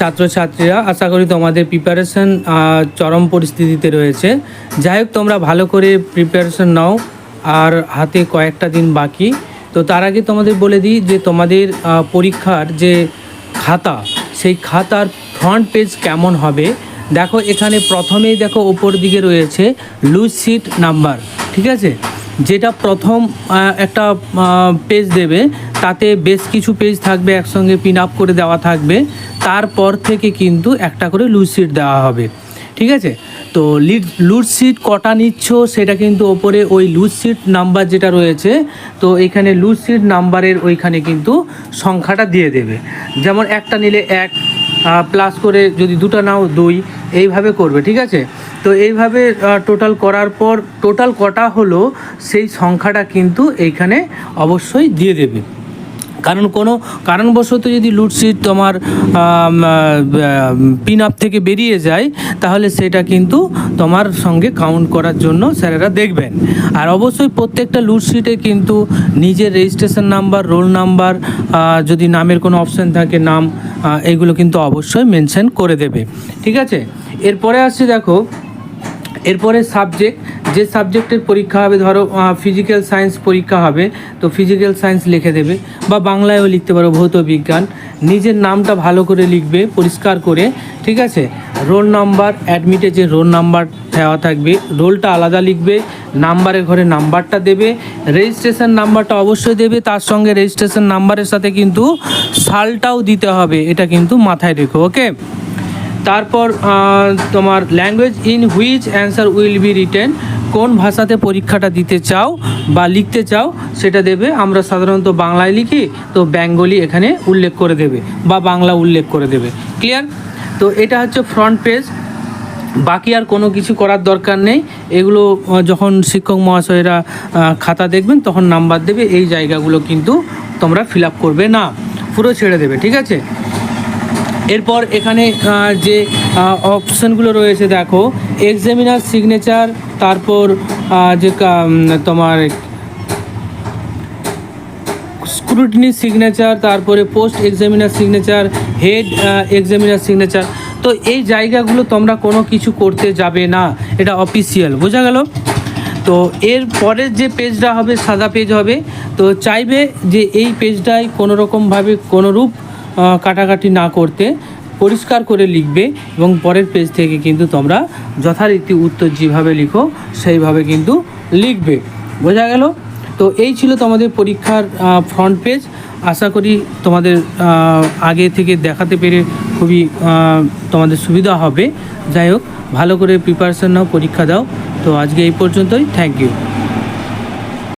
ছাত্রছাত্রীরা, আশা করি তোমাদের প্রিপারেশন চরম পরিস্থিতিতে রয়েছে। যাই হোক, তোমরা ভালো করে প্রিপারেশন নাও। আর হাতে কয়েকটা দিন বাকি। তো তার আগে তোমাদের বলে দিই যে তোমাদের পরীক্ষার যে খাতা, সেই খাতার ফ্রন্ট পেজ কেমন হবে? দেখো, এখানে প্রথমেই দেখো, ওপর দিকে রয়েছে লুজ সিট নাম্বার ঠিক আছে? যেটা প্রথম একটা পেজ দেবে। তাতে বেশ কিছু পেজ থাকবে, একসঙ্গে পিন আপ করে দেওয়া থাকবে। তারপর থেকে কিন্তু একটা করে লুজ সিট দেওয়া হবে। ঠিক আছে? তো লিড লুজ সিট কটা নিচ্ছ সেটা কিন্তু ওপরে ওই লুজ সিট নাম্বার যেটা রয়েছে, তো এখানে লুজ সিট নাম্বারের ওইখানে কিন্তু সংখ্যাটা দিয়ে দেবে। যেমন একটা নিলে এক প্লাস করে যদি দুটো নাও দুই, এইভাবে করবে, ঠিক আছে? তো এইভাবে টোটাল করার পর টোটাল কটা হলো সেই সংখ্যাটা কিন্তু এইখানে অবশ্যই দিয়ে দেবে। কারণ কোনো কারণবশত যদি লুটশিট তোমার পিন আপ থেকে বেরিয়ে যায়, তাহলে সেটা কিন্তু তোমার সঙ্গে কাউন্ট করার জন্য স্যারেরা দেখবেন। আর অবশ্যই প্রত্যেকটা লুটশিটে কিন্তু নিজের রেজিস্ট্রেশন নাম্বার রোল নাম্বার যদি নামের কোনো অপশান থাকে, নাম এগুলো কিন্তু অবশ্যই মেনশন করে দেবে। ঠিক আছে? এরপরে আসছে দেখো এরপরে সাবজেক্ট যে সাবজেক্টের পরীক্ষা হবে, ধরো ফিজিক্যাল সায়েন্স পরীক্ষা হবে, তো ফিজিক্যাল সায়েন্স লিখে দেবে বা বাংলায়ও লিখতে পারো, ভৌত বিজ্ঞান। নিজের নামটা ভালো করে লিখবে, পরিষ্কার করে, ঠিক আছে? রোল নাম্বার অ্যাডমিটে যে রোল নাম্বার দেওয়া থাকবে রোলটা আলাদা লিখবে নাম্বারের ঘরে নাম্বারটা দেবে রেজিস্ট্রেশন নাম্বারটা অবশ্যই দেবে, তার সঙ্গে রেজিস্ট্রেশন নাম্বারের সাথে কিন্তু সালটাও দিতে হবে, এটা কিন্তু মাথায় রেখো ওকে তারপর তোমার language in which answer will be written কোন ভাষাতে পরীক্ষাটা দিতে চাও বা লিখতে চাও, সেটা দেবে। আমরা সাধারণত বাংলায় লিখি, তো বেঙ্গলি এখানে উল্লেখ করে দেবে বা বাংলা উল্লেখ করে দেবে। ক্লিয়ার তো এটা হচ্ছে ফ্রন্ট পেজ বাকি আর কোনো কিছু করার দরকার নেই। এগুলো যখন শিক্ষক মহাশয়েরা খাতা দেখবেন, তখন নাম্বার দেবে। এই জায়গাগুলো কিন্তু তোমরা ফিল করবে না। পুরো ছেড়ে দেবে, ঠিক আছে? এরপর এখানে যে অপশানগুলো রয়েছে, দেখো এক্সামিনার সিগনেচার তারপর যে তোমার স্ক্রুটিনি সিগনেচার তারপরে post examiner signature head examiner signature তো এই জায়গাগুলো তোমরা কোনো কিছু করতে যাবে না, এটা অফিসিয়াল বোঝা গেল? তো এর পরের যে পেজটা হবে, সাদা পেজ হবে, তো চাইবে যে এই পেজটায় কোনো রকমভাবে কোনোরূপ কাটাকাটি না করতে পরিষ্কার করে লিখবে এবং পরের পেজ থেকে কিন্তু তোমরা যথারীতি উত্তর যেভাবে লিখো সেইভাবে কিন্তু লিখবে। বোঝা গেল? তো এই ছিল তোমাদের পরীক্ষার ফ্রন্ট পেজ আশা করি তোমাদের আগে থেকে দেখাতে পেরে খুবই তোমাদের সুবিধা হবে। যাই হোক, ভালো করে প্রিপারেশন নাও, পরীক্ষা দাও। তো আজকে এই পর্যন্তই। Thank you